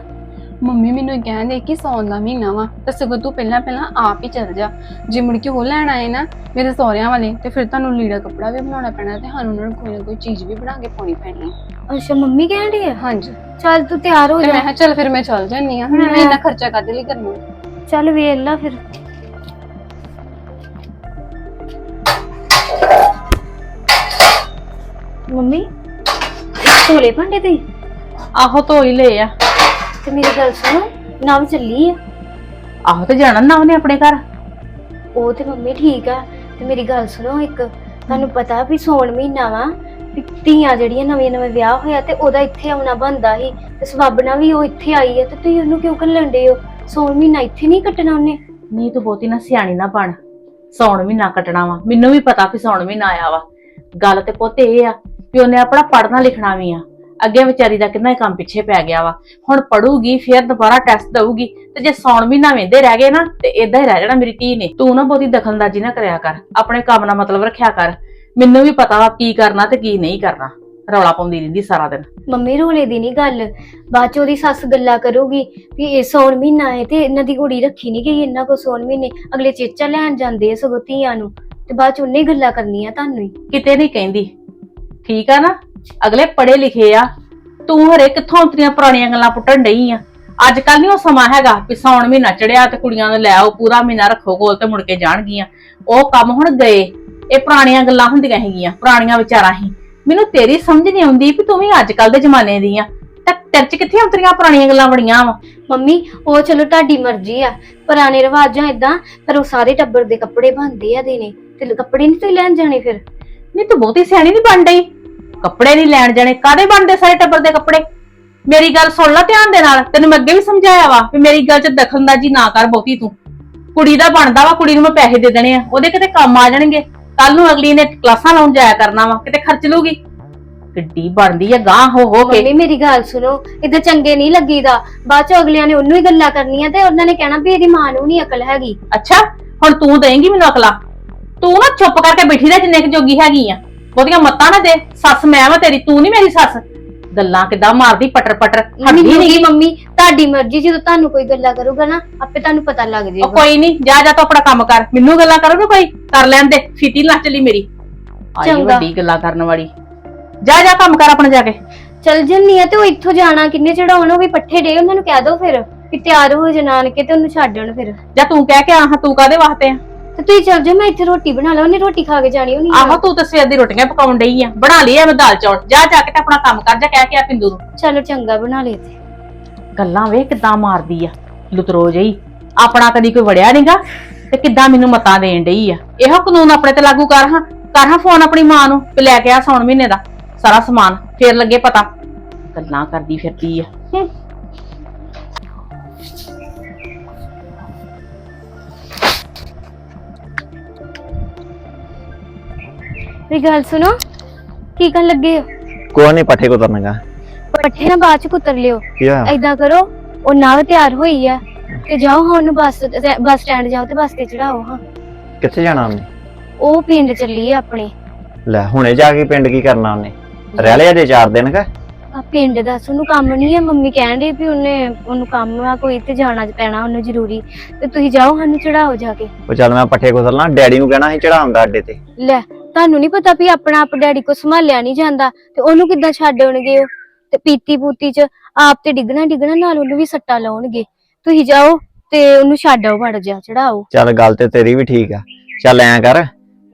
ਮੰਮੀ ਮੈਨੂੰ ਕਹਿੰਦੇ ਕਿ ਸੌਣ ਦਾ ਮਹੀਨਾ ਵਾ ਤਾਂ ਸਗੋਂ ਤੂੰ ਪਹਿਲਾਂ ਪਹਿਲਾਂ ਆਪ ਹੀ ਚੱਲ ਜਾ। ਜੇ ਮੁੜ ਕੇ ਉਹ ਲੈਣ ਆਏ ਨਾ ਮੇਰੇ ਸਹੁਰਿਆਂ ਵਾਲੇ ਤੇ ਫਿਰ ਤੁਹਾਨੂੰ ਲੀੜਾ ਕੱਪੜਾ ਵੀ ਬਣਾਉਣਾ ਪੈਣਾ ਤੇ ਸਾਨੂੰ ਉਹਨਾਂ ਨੂੰ ਕੋਈ ਨਾ ਕੋਈ ਚੀਜ਼ ਵੀ ਬਣਾ ਕੇ ਪਾਉਣੀ ਪੈਣੀ ਹੈ ਅੱਛਾ ਮੰਮੀ ਕਹਿਣ ਆ? ਹਾਂਜੀ। ਚੱਲ ਤੂੰ ਤਿਆਰ ਹੋ ਤੇ ਮੈਂ ਜਾ ਕਿਹਾ ਚੱਲ ਫਿਰ ਮੈਂ ਚੱਲ ਜਾਂਦੀ ਆ। ਹੁਣ ਮੈਂ ਇੰਨਾ ਖਰਚਾ ਕਾਹਦੇ ਲਈ ਕਰਨਾ? ਚੱਲ ਵੇਖ ਲਾ ਫਿਰ। ਮੰਮੀ ਢੋਲੇ ਭਾਂਡੇ ਤੇ ਆਹੋ ਧੋ ਹੀ ਲਏ ਆ। ਤੇ ਮੇਰੀ ਗੱਲ ਸੁਣੋ ਨਵ ਚੱਲੀ ਆ। ਆਹੋ ਤੇ ਜਾਣਾ ਨਾ ਉਹਨੇ ਆਪਣੇ ਘਰ। ਉਹ ਤੇ ਮੰਮੀ ਠੀਕ ਆ ਤੇ ਮੇਰੀ ਗੱਲ ਸੁਣੋ ਇੱਕ ਤੁਹਾਨੂੰ ਪਤਾ ਵੀ ਸੌਣ ਮਹੀਨਾ ਵਾ ਵੀ ਧੀਆਂ ਜਿਹੜੀਆਂ ਨਵੇਂ ਨਵੇਂ ਵਿਆਹ ਹੋਇਆ ਤੇ ਉਹਦਾ ਇੱਥੇ ਆਉਣਾ ਬੰਦਾ ਸੀ ਤੇ ਸਵਾਬਣਾ ਵੀ ਉਹ ਇੱਥੇ ਆਈ ਹੈ ਤੇ ਤੁਸੀਂ ਉਹਨੂੰ ਕਿਉਂ ਘੱਲਣ ਦੇ ਹੋ? ਸੌਣ ਮਹੀਨਾ ਇੱਥੇ ਨਹੀਂ ਕੱਟਣਾ ਉਹਨੇ। ਨਹੀਂ ਤੂੰ ਬਹੁਤੀ ਨਾ ਸਿਆਣੀ ਨਾ ਬਣ। ਸੌਣ ਮਹੀਨਾ ਕੱਟਣਾ ਵਾ ਮੈਨੂੰ ਵੀ ਪਤਾ ਵੀ ਸੌਣ ਮਹੀਨਾ ਆਇਆ ਵਾ। ਗੱਲ ਤੇ ਪੁੱਤ ਇਹ ਆ ਵੀ ਉਹਨੇ ਆਪਣਾ ਪੜ੍ਹਨਾ ਲਿਖਣਾ ਵੀ ਆ। ਅੱਗੇ ਵਿਚਾਰੀ ਦਾ ਕਿੰਨਾ ਹੀ ਕੰਮ ਪਿੱਛੇ ਪੈ ਗਿਆ ਵਾ। ਹੁਣ ਪੜੂਗੀ ਫਿਰ ਦੁਬਾਰਾ ਟੈਸਟ ਦਊਗੀ ਤੇ ਜੇ ਸੌਣ ਮਹੀਨਾ ਵੇਂਦੇ ਰਹਿ ਗਏ ਨਾ ਤੇ ਇਦਾਂ ਹੀ ਰਹਿ ਜਾਣਾ ਮੇਰੀ ਧੀ ਨੇ। ਤੂੰ ਨਾ ਬਹੁਤੀ ਦਖਲਅੰਦਾਜ਼ੀ ਨਾ ਕਰਿਆ ਕਰ। ਆਪਣੇ ਕੰਮ ਨਾਲ ਮਤਲਬ ਰੱਖਿਆ ਕਰ। ਮੈਨੂੰ ਵੀ ਪਤਾ ਵਾ ਕੀ ਕਰਨਾ ਤੇ ਕੀ ਨਹੀਂ ਕਰਨਾ। ਰੌਲਾ ਪਾਉਂਦੀ ਰਹਿੰਦੀ ਸਾਰਾ ਦਿਨ। ਮੰਮੀ ਰੋਲੇ ਦੀ ਨਹੀਂ ਗੱਲ। ਬਾਅਦ ਚ ਉਹਦੀ ਸੱਸ ਗੱਲਾਂ ਕਰੂਗੀ ਵੀ ਇਹ ਸੌਣ ਮਹੀਨਾ ਹੈ ਤੇ ਇਹਨਾਂ ਦੀ ਕੁੜੀ ਰੱਖੀ ਨਹੀਂ ਗਈ ਇਹਨਾਂ ਕੋ ਸੌਣ ਮਹੀਨੇ। ਅਗਲੇ ਚੇਚਾ ਲੈਣ ਜਾਂਦੇ ਆ ਸਗੋਂ ਧੀਆਂ ਨੂੰ। ਤੇ ਬਾਅਦ ਚ ਉਹਨੇ ਹੀ ਗੱਲਾਂ ਕਰਨੀਆਂ ਤੁਹਾਨੂੰ ਹੀ। ਕਿਤੇ ਨਹੀਂ ਕਹਿੰਦੀ। ਠੀਕ ਆ ਨਾ? ਅਗਲੇ ਪੜੇ ਲਿਖੇ ਆ। ਤੂੰ ਹਰੇ ਕਿੱਥੋਂ ਉਤਰੀਆਂ ਪੁਰਾਣੀਆਂ ਗੱਲਾਂ ਪੁੱਟਣ ਡਈ ਆ? ਅੱਜ ਕੱਲ ਨਹੀਂ ਉਹ ਸਮਾਂ ਹੈਗਾ ਵੀ ਸੌਣ ਮਹੀਨਾ ਚੜਿਆ ਤੇ ਕੁੜੀਆਂ ਨੂੰ ਲੈ ਆਓ ਪੂਰਾ ਮਹੀਨਾ ਰੱਖੋ ਕੋਲ ਤੇ ਮੁੜ ਕੇ ਜਾਣਗੀਆਂ। ਉਹ ਕੰਮ ਹੁਣ ਗਏ। ਇਹ ਪੁਰਾਣੀਆਂ ਗੱਲਾਂ ਹੁੰਦੀਆਂ ਹੈਗੀਆਂ ਪੁਰਾਣੀਆਂ ਵਿਚਾਰਾਂ ਹੀ। ਮੈਨੂੰ ਤੇਰੀ ਸਮਝ ਨਹੀਂ ਆਉਂਦੀ ਵੀ ਤੂੰ ਵੀ ਅੱਜ ਕੱਲ ਦੇ ਜ਼ਮਾਨੇ ਦੀ ਆ। ਤਾਂ ਤੇਰੇ ਚ ਕਿੱਥੇ ਉਤਰੀਆਂ ਪੁਰਾਣੀਆਂ ਗੱਲਾਂ ਬੜੀਆਂ ਵਾ? ਮੰਮੀ ਉਹ ਚਲੋ ਤੁਹਾਡੀ ਮਰਜ਼ੀ ਆ। ਪੁਰਾਣੇ ਰਿਵਾਜਾਂ ਇਦਾਂ ਪਰ ਉਹ ਸਾਰੇ ਟੱਬਰ ਦੇ ਕੱਪੜੇ ਬਣਦੇ ਆ ਦੇਣੇ ਤੇ ਕੱਪੜੇ ਨਹੀਂ ਤੁਸੀਂ ਲੈਣ ਜਾਣੇ ਫਿਰ? ਨਹੀਂ ਤੂੰ ਬਹੁਤੀ ਸਿਆਣੀ ਨਹੀਂ ਬਣ ਡਈ। ਕੱਪੜੇ ਨਹੀਂ ਲੈਣ ਜਾਣੇ। ਕਾਦੇ ਬਣਦੇ ਸਾਰੇ ਟੱਬਰ ਦੇ ਕੱਪੜੇ? ਮੇਰੀ ਗੱਲ ਸੁਣ ਲੈ ਧਿਆਨ ਦੇ ਨਾਲ। ਤੈਨੂੰ ਮੈਂ ਅੱਗੇ ਵੀ ਸਮਝਾਇਆ ਵਾ ਵੀ ਮੇਰੀ ਗੱਲ 'ਚ ਦਖਲਅੰਦਾਜ਼ੀ ਨਾ ਕਰ ਬਹੁਤੀ ਤੂੰ। ਕੁੜੀ ਦਾ ਬਣਦਾ ਵਾ ਕੁੜੀ ਨੂੰ ਮੈਂ ਪੈਸੇ ਦੇ ਦੇਣੇ ਆ। ਉਹਦੇ ਕਿਤੇ ਕੰਮ ਆ ਜਾਣਗੇ। ਕੱਲ ਨੂੰ ਅਗਲੀ ਨੇ ਕਲਾਸਾਂ ਲਾਉਣ ਜਾਇਆ ਕਰਨਾ ਵਾ। ਕਿਤੇ ਖਰਚ ਲੂਗੀ ਕਿੱਡੀ ਬਣਦੀ ਆ ਗਾਂ ਹੋ ਹੋ ਕੇ। ਮੰਮੀ ਮੇਰੀ ਗੱਲ ਸੁਣੋ। ਇਦਾਂ ਚੰਗੇ ਨਹੀਂ ਲੱਗੀਦਾ। ਬਾਅਦ ਚ ਅਗਲਿਆਂ ਨੇ ਉਹਨੂੰ ਹੀ ਗੱਲਾਂ ਕਰਨੀਆਂ ਤੇ ਉਹਨਾਂ ਨੇ ਕਹਿਣਾ ਵੀ ਇਹਦੀ ਮਾਂ ਨੂੰ ਨਹੀਂ ਅਕਲ ਹੈਗੀ। ਅੱਛਾ ਹੁਣ ਤੂੰ ਦੇਂਗੀ ਮੈਨੂੰ ਅਕਲਾ? ਤੂੰ ਨਾ ਚੁੱਪ ਕਰਕੇ ਬੈਠੀ ਰਹਿ ਜਿੰਨੇ ਕੁ ਜੋਗੀ ਹੈਗੀ ਆ। ਬਹੁਤੀਆਂ ਮੱਤਾਂ ਨਾ ਦੇ। ਸੱਸ ਮੈਂ ਵਾ ਤੇਰੀ ਤੂੰ ਨਹੀਂ ਮੇਰੀ ਸੱਸ। ਗੱਲਾਂ ਕਿਦਾਂ ਮਾਰਦੀ ਪਟਰ ਪਟਰ ਹੱਡੀ ਨਹੀਂ ਕੀ ਮੰਮੀ ਤੁਹਾਡੀ ਮਰਜ਼ੀ ਜਦੋਂ ਤੁਹਾਨੂੰ ਕੋਈ ਗੱਲਾਂ ਕਰੂਗਾ ਨਾ ਆਪੇ ਤੁਹਾਨੂੰ ਪਤਾ ਲੱਗ ਜਾਏਗਾ। ਕੋਈ ਨਹੀਂ ਜਾ ਜਾ ਤੂੰ ਆਪਣਾ ਕੰਮ ਕਰ। ਮੈਨੂੰ ਗੱਲਾਂ ਕਰੋਗੇ ਕੋਈ? ਕਰ ਲੈਣ ਦੇ ਫੀਤੀ ਨਾ ਚੱਲੀ ਮੇਰੀ। ਆਈ ਚੰਗਾ। ਵੱਡੀ ਗੱਲਾਂ ਕਰਨ ਵਾਲੀ। ਜਾ ਜਾ ਕੰਮ ਕਰ ਆਪਣਾ ਜਾ ਕੇ। ਚਲ ਜੰਨੀ ਆ ਤੇ ਉਹ ਇੱਥੋਂ ਜਾਣਾ ਕਿੰਨੇ ਚੜਾਉਣ ਉਹ ਵੀ ਪੱਠੇ ਡੇ ਉਹਨਾਂ ਨੂੰ ਕਹਿ ਦੋ ਫਿਰ ਕਿ ਤਿਆਰ ਹੋ ਜਾ ਨਾਨਕੇ ਤੇ ਉਹਨੂੰ ਛੱਡਣ ਫਿਰ। ਜਾਂ ਤੂੰ ਕਹਿ ਕੇ ਆਹ ਤੂੰ ਕਾਦੇ ਵਾਸਤੇ ਆ? ਤੇ ਤੁਸੀਂ ਚਲ ਜਾ ਮੈਂ ਇੱਥੇ ਰੋਟੀ ਬਣਾ ਲਾ ਉਹਨੇ ਰੋਟੀ ਖਾ ਕੇ ਜਾਣੀ ਆ। ਆਹੋ ਤੂੰ ਤਾਂ ਸਵੇਰ ਦੀ ਰੋਟੀਆਂ ਪਕਾਉਣ ਡਈ ਆ। ਬਣਾ ਲਈ ਮੈਂ ਦਾਲ ਚੌਲ। ਜਾ ਜਾ ਕੇ ਤੇ ਆਪਣਾ ਕੰਮ ਕਰ ਜਾ ਕਹਿ ਕੇ ਆ ਪਿੰਦੂ ਨੂੰ। ਚਲੋ ਚੰਗਾ ਬਣਾ ਲਈ ਤੇ। ਗੱਲਾਂ ਵੇ ਕਿੱਦਾਂ ਮਾਰਦੀ ਆ ਲੁਤਰੋ ਜਈ। ਆਪਣਾ ਕਦੀ ਕੋਈ ਵੜਿਆ ਨਹੀਂਗਾ ਤੇ ਕਿੱਦਾਂ ਮੈਨੂੰ ਮਤਾਂ ਦੇਣ ਡਈ ਆ। ਇਹੋ ਕਾਨੂੰਨ ਆਪਣੇ ਤੇ ਲਾਗੂ ਕਰ ਹਾਂ ਕਰ ਹਾਂ ਫੋਨ ਆਪਣੀ ਮਾਂ ਨੂੰ ਵੀ ਲੈ ਕੇ ਆ ਸੌਣ ਮਹੀਨੇ ਦਾ। ਸਾਰਾ ਸਮਾਨ ਫੇਰ ਲੱਗੇ ਪਤਾ। ਗੱਲਾਂ ਕਰਦੀ ਫਿਰਦੀ ਆ। ਹੂੰ। ਮੇਰੀ ਗੱਲ ਸੁਣੋ। ਕੀ ਕਰਨ ਲੱਗੇ ਹੋ? ਕੋਈ ਨਹੀਂ ਪੱਠੇ ਕੋ ਤਰਨਗਾ ਪੱਠੇ ਨਾ ਬਾਅਦ ਚ ਕੁਤਰ ਲਿਓ। ਕੀ ਹੋਇਆ ਏਦਾਂ ਕਰੋ ਉਹ ਨਾਲ ਤਿਆਰ ਹੋਈ ਆ ਤੇ ਜਾਓ ਹਾਂ ਉਹਨੂੰ ਬੱਸ ਬੱਸ ਸਟੈਂਡ ਜਾਓ ਤੇ ਬੱਸ ਤੇ ਚੜਾਓ ਹਾਂ। ਕਿੱਥੇ ਜਾਣਾ ਉਹਨੇ? ਉਹ ਪਿੰਡ ਚੱਲੀ ਆ ਆਪਣੇ। ਲੈ ਹੁਣੇ ਜਾ ਕੇ ਪਿੰਡ ਕੀ ਕਰਨਾ ਉਹਨੇ? ਰਹਿ ਲਿਆ ਜੇ ਚਾਰ ਦਿਨ ਕਾ? ਆ ਪਿੰਡ ਦਾ ਉਹਨੂੰ ਕੰਮ ਨਹੀਂ ਆ ਮੰਮੀ ਕਹਿਣ ਡਈ ਵੀ ਉਹਨੇ ਉਹਨੂੰ ਕੰਮ ਆ ਕੋਈ ਤੇ ਜਾਣਾ ਪੈਣਾ ਉਹਨੂੰ ਜ਼ਰੂਰੀ। ਤੇ ਤੁਸੀਂ ਜਾਓ ਸਾਨੂੰ ਚੜਾਓ ਜਾ ਕੇ। ਉਹ ਚੱਲ ਮੈਂ ਪੱਠੇ ਕੋ ਤਰਨਾ ਡੈਡੀ ਨੂੰ ਕਹਿਣਾ ਸੀ ਚੜਾਉਂਦਾ ਅੱਡੇ ਤੇ। ਲੈ ਤੁਹਾਨੂੰ ਨਹੀਂ ਪਤਾ ਵੀ ਆਪਣਾ ਆਪ ਡੈਡੀ ਕੋ ਸੰਭਾਲਿਆ ਨਹੀਂ ਜਾਂਦਾ ਤੇ ਉਹਨੂੰ ਕਿੱਦਾਂ ਛੱਡ ਆਉਣਗੇ ਉਹ? ਤੇ ਪੀਤੀ ਪੂਤੀ ਚ ਆਪ ਤੇ ਡਿੱਗਣਾ ਡਿੱਗਣਾ ਨਾਲ ਉਹਨੂੰ ਵੀ ਸੱਟਾ ਲਾਉਣਗੇ। ਤੁਸੀਂ ਜਾਓ ਤੇ ਉਹਨੂੰ ਛੱਡ ਆਓ ਵੜ ਜਾ ਚੜਾਓ ਚੱਲ ਗੱਲ ਤੇ ਤੇਰੀ ਵੀ ਠੀਕ ਆ। ਚੱਲ ਐਂ ਕਰ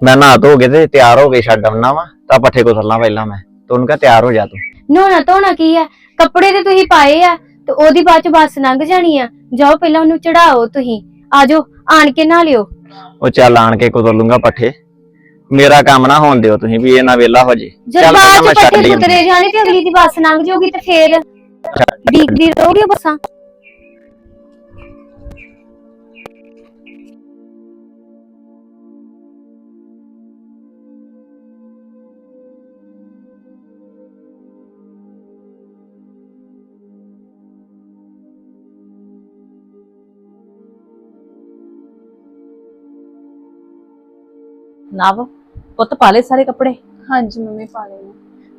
ਮੈਂ ਨਹਾ ਧੋ ਕੇ ਤੇ ਤਿਆਰ ਹੋ ਕੇ ਛੱਡ ਆਉਣਾ ਵਾ ਤਾਂ ਪੱਠੇ ਕੋ ਤਰਨਾ ਪਹਿਲਾਂ ਮੈਂ। ਤੇ ਉਹਨੂੰ ਕਹ ਤਿਆਰ ਹੋ ਜਾ ਤੂੰ। ਨਹਾਉਣਾ ਧੋਣਾ ਕੀ ਆ? ਕੱਪੜੇ ਤੇ ਤੁਸੀਂ ਪਾਏ ਆ ਤੇ ਉਹਦੀ ਬਾਅਦ ਚ ਬੱਸ ਲੰਘ ਜਾਣੀ ਆ। ਜਾਓ ਪਹਿਲਾਂ ਉਹਨੂੰ ਚੜਾਓ ਤੁਸੀਂ। ਆਜੋ ਆਣ ਕੇ ਨਹਾ ਲਿਓ। ਉਹ ਚੱਲ ਆਣ ਕੇ ਕੁਤਰ ਲੂੰਗਾ ਪੱਠੇ। ਮੇਰਾ ਕੰਮ ਨਾ ਹੋਣ ਦਿਓ ਤੁਸੀਂ ਵੀ ਇਹ ਨਾ ਵੇਲਾ ਹੋ ਜੇ। ਜਦ ਚੱਲ ਪਹਿਲਾਂ ਬਾਅਦ ਮੈਂ ਚ ਛੱਡ ਪੱਠੇ ਲਈ। ਕੁਤਰੇ ਜਾਣੇ ਤੇ ਅਗਲੀ ਦੀ ਬੱਸ ਲੰਘ ਜਾਊਗੀ ਤੇ ਫੇਰ ਡੀਕਦੀ ਰਹੋਗੇ ਬੱਸਾਂ। ਨਵ ਪੁੱਤ ਪਾ ਲੈ ਸਾਰੇ ਕੱਪੜੇ? ਹਾਂਜੀ ਮੰਮੀ ਪਾ ਲੈਣਾ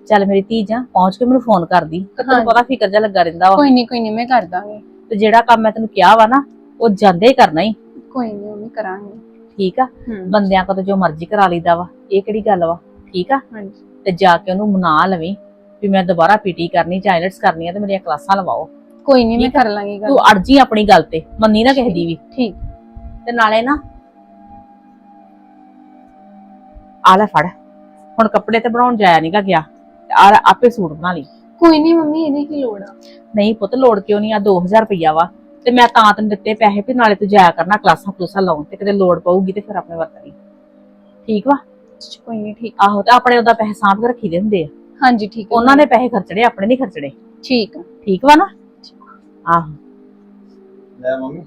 ਚੱਲ ਮੇਰੀ ਧੀ ਜਾ ਪਹੁੰਚ ਕੇ ਮੈਨੂੰ ਫੋਨ ਕਰਦੀ। ਤੈਨੂੰ। ਪਤਾ ਫਿਕਰ ਜਾ ਲੱਗਾ ਰਹਿੰਦਾ ਵਾ। ਕੋਈ ਨਹੀਂ ਕੋਈ ਨਹੀਂ ਮੈਂ ਕਰ ਦਾਂਗੀ। ਤੇ ਜਿਹੜਾ ਕੰਮ ਮੈਂ ਤੈਨੂੰ ਕਿਹਾ ਵਾ ਨਾ ਉਹ ਜਾਂਦੇ ਹੀ ਕਰਨਾ ਹੀ ਕੋਈ ਨਹੀਂ ਮੰਮੀ ਕਰਾਂਗੀ। ਠੀਕ ਆ? ਬੰਦਿਆਂ ਕੋਲ ਜੋ ਮਰਜ਼ੀ ਕਰਾ ਲਈਦਾ ਵਾ ਇਹ ਕਿਹੜੀ ਗੱਲ ਵਾ? ਠੀਕ ਆ? ਹਾਂਜੀ। ਤੇ ਜਾ ਕੇ ਉਹਨੂੰ ਮਨਾ ਲਵੀਂ ਵੀ ਮੈਂ ਦੁਬਾਰਾ ਪੀਟੀ ਕਰਨੀ ਜਾਂ ਆਈਲਟਸ ਕਰਨੀ ਆ ਤੇ ਮੇਰੀਆਂ ਕਲਾਸਾਂ ਲਵਾਓ। ਕੋਈ ਨਹੀਂ ਮੈਂ। ਕਰ ਲਾਂਗੀ ਗੱਲ। ਤੂੰ ਅੜਜੀ ਆਪਣੀ ਗੱਲ ਤੇ ਮੰਨੀ ਨਾ ਕਿਸੇ ਦੀ ਵੀ। ਠੀਕ। ਤੇ ਨਾਲੇ ਨਾ ਆ ਲੈ ਫੜ। ਹੁਣ ਕੱਪੜੇ ਤੇ ਬਣਾਉਣ ਜਾਇਆ ਨਹੀਂਗਾ ਗਿਆ। ਆ ਲੈ ਆਪੇ ਸੂਟ ਬਣਾ ਲਈ। ਕੋਈ ਨਹੀਂ ਮੰਮੀ ਇਹਦੀ ਕੀ ਲੋੜ ਆ? ਨਹੀਂ ਪੁੱਤ ਲੋੜ ਕਿਉਂ ਨਹੀਂ ਆ? 2000 ਰੁਪਈਆ ਵਾ। ਤੇ ਮੈਂ ਤਾਂ ਤੈਨੂੰ ਦਿੱਤੇ ਪੈਸੇ ਵੀ ਨਾਲੇ ਤੂੰ ਜਾਇਆ ਕਰਨਾ ਕਲਾਸਾਂ ਕਲੂਸਾਂ ਲਾਉਣ ਤੇ ਕਿਤੇ ਲੋੜ ਪਊਗੀ ਤੇ ਫਿਰ ਆਪਣੇ ਵਰਤਣੀ ਠੀਕ ਵਾ? ਕੋਈ ਨਹੀਂ ਠੀਕ। ਆਹੋ ਤੇ ਆਪਣੇ ਉਹਦਾ ਪੈਸੇ ਸਾਂਭ ਕੇ ਰੱਖੀ ਦੇ ਹੁੰਦੇ ਆ। ਹਾਂਜੀ ਠੀਕ ਆ। ਉਹਨਾਂ ਨੇ ਪੈਸੇ ਖਰਚਣੇ ਆਪਣੇ ਨਹੀਂ ਖਰਚਣੇ। ਠੀਕ ਆ। ਠੀਕ ਵਾ ਨਾ? ਆਹੋ। ਲੈ ਮੰਮੀ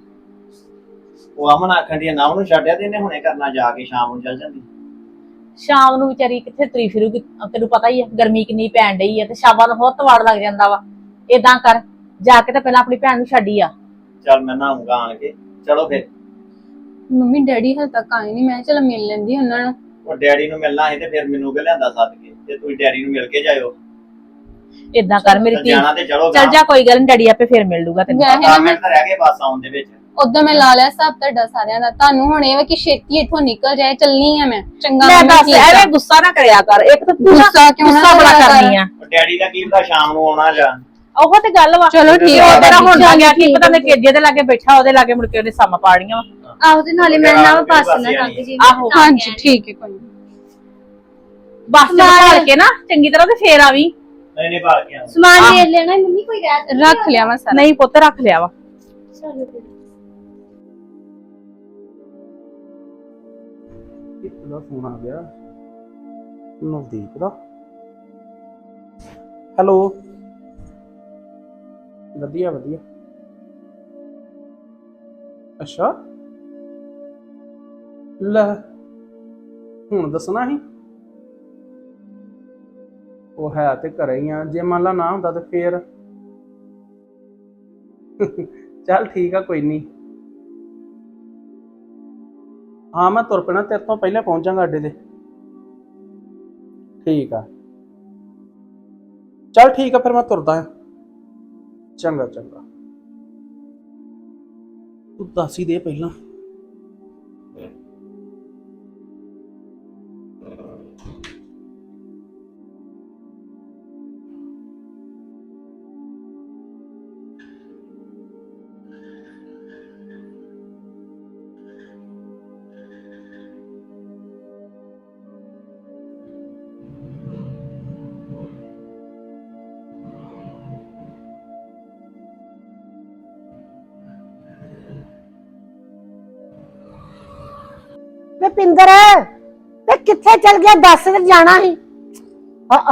ਉਹ ਅਮਨ ਆਖਣ ਦੀ ਨਾ ਉਹਨੂੰ ਛੱਡਿਆ ਤੇ ਇਹਨੇ ਹੁਣੇ ਕਰਨਾ ਜਾ ਕੇ ਸ਼ਾਮ ਨੂੰ ਚੱਲ ਜਾਂਦੀ। ਸ਼ਾਮ ਨੂੰ ਵਿਚਾਰੀ ਕਿੱਥੇ ਤੁਰੀ ਫਿਰੂਗੀ? ਤੈਨੂੰ ਪਤਾ ਹੀ ਆ ਗਰਮੀ ਕਿੰਨੀ ਪੈਣ ਡਈ ਆ ਤੇ ਸ਼ਾਮਾਂ ਨੂੰ ਹੋਰ ਤਵਾੜ ਲੱਗ ਜਾਂਦਾ ਵਾ। ਏਦਾਂ ਕਰ ਜਾ ਕੇ ਤੇ ਪਹਿਲਾਂ ਆਪਣੀ ਭੈਣ ਨੂੰ ਛੱਡੀ ਆ। ਚੱਲ ਮੈਂ ਨਹਾਉਂਗਾ ਆਣ ਕੇ। ਚਲੋ ਫਿਰ। ਮੰਮੀ ਡੈਡੀ ਹਾਲ ਤੱਕ ਆਏ ਨਹੀਂ ਮੈਂ ਚਲ ਮਿਲ ਲੈਂਦੀ ਉਹਨਾਂ ਨੂੰ। ਉਹ ਡੈਡੀ ਨੂੰ ਮਿਲਣਾ ਸੀ ਤੇ ਫਿਰ ਮੈਨੂੰ ਕਿ ਲਿਆਂਦਾ ਸੱਦ ਕੇ। ਤੇ ਤੁਸੀਂ ਡੈਡੀ ਨੂੰ ਮਿਲ ਕੇ ਜਾਇਓ। ਏਦਾਂ ਕਰ ਮੇਰੀ ਧੀ। ਜਾਣਾ ਤੇ ਚਲੋ ਚੱਲ ਜਾ ਕੋਈ ਗੱਲ ਨੀ ਡੈਡੀ ਆਪੇ ਫੇਰ ਮਿਲ ਲੂਗਾ ਤੈਨੂੰ। ਵੈਸੇ ਨਾ 10 ਮਿੰਟ ਤਾਂ ਰਹਿ ਗਏ ਬੱਸ ਆਉਣ ਦੇ ਵਿੱਚ। ਉਦੋਂ ਮੈਂ ਲਾ ਲਿਆ ਹਿਸਾਬ ਤੁਹਾਡਾ ਸਾਰਿਆਂ ਦਾ। ਤੁਹਾਨੂੰ ਹੁਣ ਇਹ ਵਾ ਕਿ ਛੇਤੀ ਇੱਥੋਂ ਨਿਕਲ ਜਾਏ ਚੱਲਣੀ ਆ ਮੈਂ। ਚੰਗਾ ਮੰਮੀ, ਦੱਸ। ਐਵੇਂ ਗੁੱਸਾ ਨਾ ਕਰਿਆ ਕਰ। ਇੱਕ ਤਾਂ ਤੂੰ ਨਾ ਗੁੱਸਾ ਕਿਉਂ ਨਾ ਗੁੱਸਾ ਬੜਾ ਕਰਿਆ ਕਰ? ਕਰਨੀ ਆ। ਉਹ ਡੈਡੀ ਦਾ ਕੀ ਪਤਾ ਸ਼ਾਮ ਨੂੰ ਆਉਣਾ ਜਾਂ। ਉਹ ਤੇ ਗੱਲ ਵਾ। ਚਲੋ ਠੀਕ ਉਹ ਆ ਤੇਰਾ ਹੁਣ ਆ ਗਿਆ ਕੀ ਪਤਾ ਨੇ ਕੇਜੇ ਦੇ ਲਾਗੇ ਬੈਠਾ ਉਹਦੇ ਲਾਗੇ ਮੁੜ ਕੇ ਉਹਨੇ ਸਮ ਪਾੜੀਆਂ। ਵਾ ਆਹੋ ਤੇ ਨਾਲੇ ਮੈਂ ਨਾ ਬੱਸ ਨਾ ਲੰਘ ਜੀ ਆਹੋ। ਹਾਂਜੀ ਠੀਕ ਹੈ ਕੋਈ ਨੀ। ਬਸ ਤੇ ਭਾਲ ਕੇ ਨਾ ਚੰਗੀ ਤਰ੍ਹਾਂ ਤੇ ਫੇਰ ਆਵੀਂ ਨਹੀਂ ਨਹੀਂ ਭਾਲ ਕੇ ਆਉਣਾ। ਸਮਾਨ। ਲੈ ਲੈਣਾ ਮੰਮੀ ਕੋਈ ਰਹਿ ਰੱਖ ਲਿਆ ਮੈਂ ਸਾਰਾ। ਨਹੀਂ ਪੁੱਤ ਰੱਖ ਲਿਆ ਵਾ। ਚਲੋ ਦਾ ਫੋਨ ਆ ਗਿਆ। ਨਵਦੀਪ ਦਾ। ਹੈਲੋ। ਵਧੀਆ ਵਧੀਆ। ਅੱਛਾ। ਲੈ, ਹੁਣ ਦੱਸਣਾ ਹੀ ਉਹ ਹੈ ਤੇ ਘਰੇ ਹੀ ਆ। ਜੇ ਮੰਨ ਲਾ ਨਾ ਹੁੰਦਾ ਤੇ ਫੇਰ। ਚੱਲ ਠੀਕ ਆ, ਕੋਈ ਨਹੀਂ ਹਾਂ, ਮੈਂ ਤੁਰ ਪੈਣਾ, ਤੇਰੇ ਤੋਂ ਪਹਿਲਾਂ ਪਹੁੰਚਾਂਗਾ ਅੱਡੇ ਤੇ। ਠੀਕ ਆ। ਚੱਲ ਠੀਕ ਆ, ਫਿਰ ਮੈਂ ਤੁਰਦਾ ਆ। ਚੰਗਾ ਚੰਗਾ। ਤੂੰ ਦੱਸ ਹੀ ਦੇ ਪਹਿਲਾਂ। ਵੇ ਪਿੰਦਰ ਵੇ ਕਿੱਥੇ ਚਲ ਗਿਆ? ਦੱਸ ਤੇ ਜਾਣਾ ਸੀ।